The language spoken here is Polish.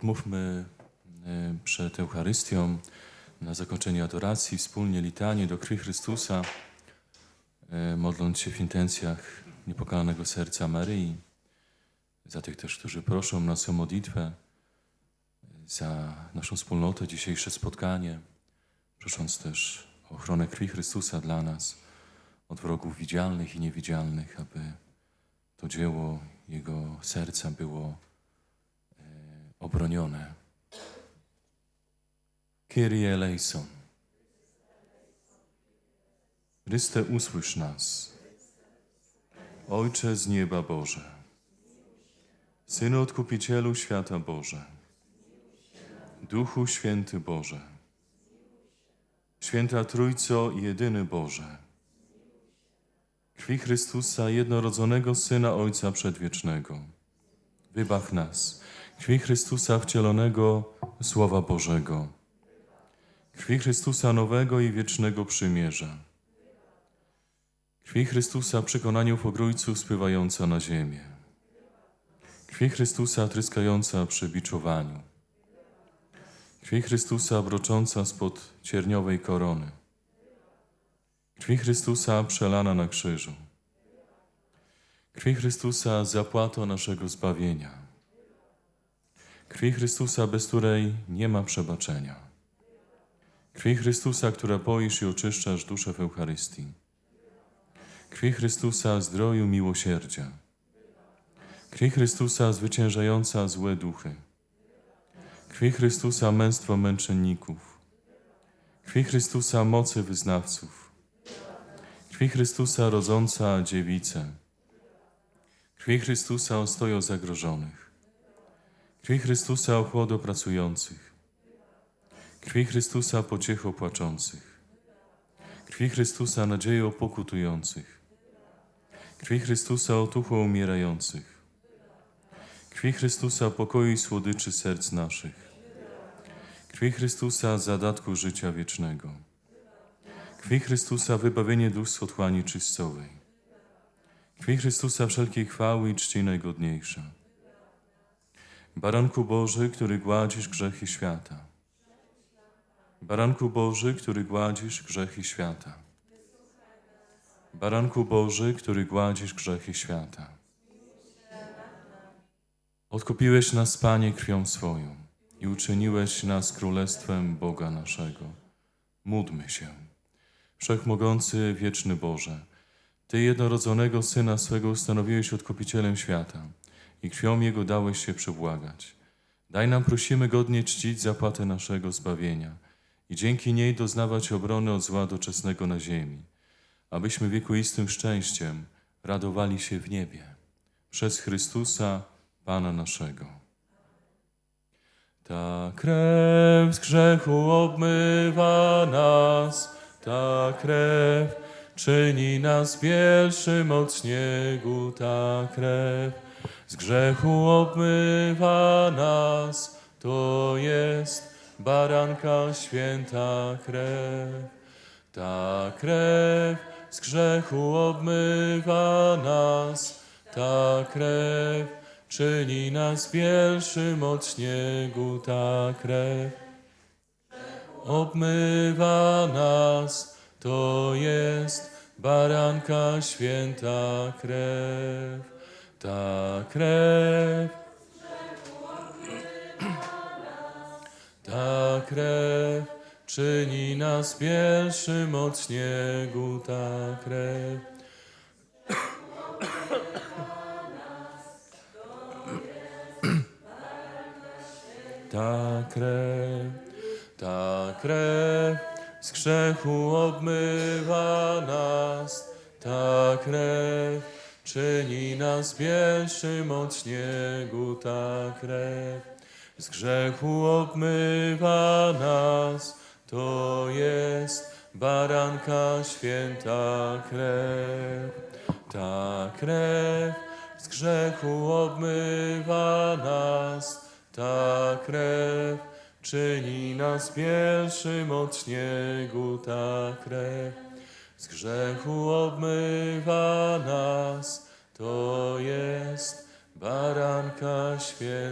Odmówmy e, przed Eucharystią na zakończenie adoracji wspólnie litanie do krwi Chrystusa, e, modląc się w intencjach niepokalanego serca Maryi, za tych też, którzy proszą nas o modlitwę, za naszą wspólnotę, dzisiejsze spotkanie, prosząc też o ochronę krwi Chrystusa dla nas, od wrogów widzialnych i niewidzialnych, aby to dzieło Jego serca było obronione. Kyrie eleison. Chryste, usłysz nas. Ojcze z nieba Boże, Synu Odkupicielu świata Boże, Duchu Święty Boże, Święta Trójco jedyny Boże, krwi Chrystusa, jednorodzonego Syna Ojca Przedwiecznego, wybach nas, krwi Chrystusa wcielonego Słowa Bożego, krwi Chrystusa nowego i wiecznego przymierza, krwi Chrystusa przekonaniu pogrójców spływająca na ziemię, krwi Chrystusa tryskająca przy biczowaniu, krwi Chrystusa brocząca spod cierniowej korony, krwi Chrystusa przelana na krzyżu, krwi Chrystusa zapłato naszego zbawienia, krwi Chrystusa, bez której nie ma przebaczenia, krwi Chrystusa, która poisz i oczyszczasz duszę w Eucharystii, krwi Chrystusa zdroju miłosierdzia, krwi Chrystusa zwyciężająca złe duchy, krwi Chrystusa męstwo męczenników, krwi Chrystusa mocy wyznawców, krwi Chrystusa rodząca dziewicę, krwi Chrystusa ostojo zagrożonych, krwi Chrystusa ochłodo pracujących, krwi Chrystusa pociecho płaczących, krwi Chrystusa nadzieją pokutujących, krwi Chrystusa otucho umierających, krwi Chrystusa pokoju i słodyczy serc naszych, krwi Chrystusa zadatku życia wiecznego, krwi Chrystusa wybawienie dusz z otchłani czystowej, krwi Chrystusa wszelkiej chwały i czci najgodniejsza. Baranku Boży, który gładzisz grzechy świata. Baranku Boży, który gładzisz grzechy świata. Baranku Boży, który gładzisz grzechy świata. Odkupiłeś nas, Panie, krwią swoją i uczyniłeś nas królestwem Boga naszego. Módlmy się. Wszechmogący, wieczny Boże, Ty jednorodzonego Syna swego ustanowiłeś odkupicielem świata i krwią Jego dałeś się przebłagać. Daj nam, prosimy, godnie czcić zapłatę naszego zbawienia i dzięki niej doznawać obrony od zła doczesnego na ziemi, abyśmy wiekuistym szczęściem radowali się w niebie. Przez Chrystusa, Pana naszego. Ta krew z grzechu obmywa nas, ta krew czyni nas bielszym od śniegu, ta krew z grzechu obmywa nas, to jest baranka święta krew. Ta krew z grzechu obmywa nas, ta krew czyni nas bielszym od śniegu, ta krew obmywa nas, to jest baranka święta krew. Ta krew, ta krew czyni nas bielszym od śniegu, ta krew. Ta krew, ta krew z grzechu obmywa nas, ta krew czyni nas bielszym od śniegu, ta krew z grzechu obmywa nas, to jest baranka święta krew. Ta krew z grzechu obmywa nas, ta krew czyni nas bielszym od śniegu, ta krew z grzechu obmywa nas, to jest baranka święta.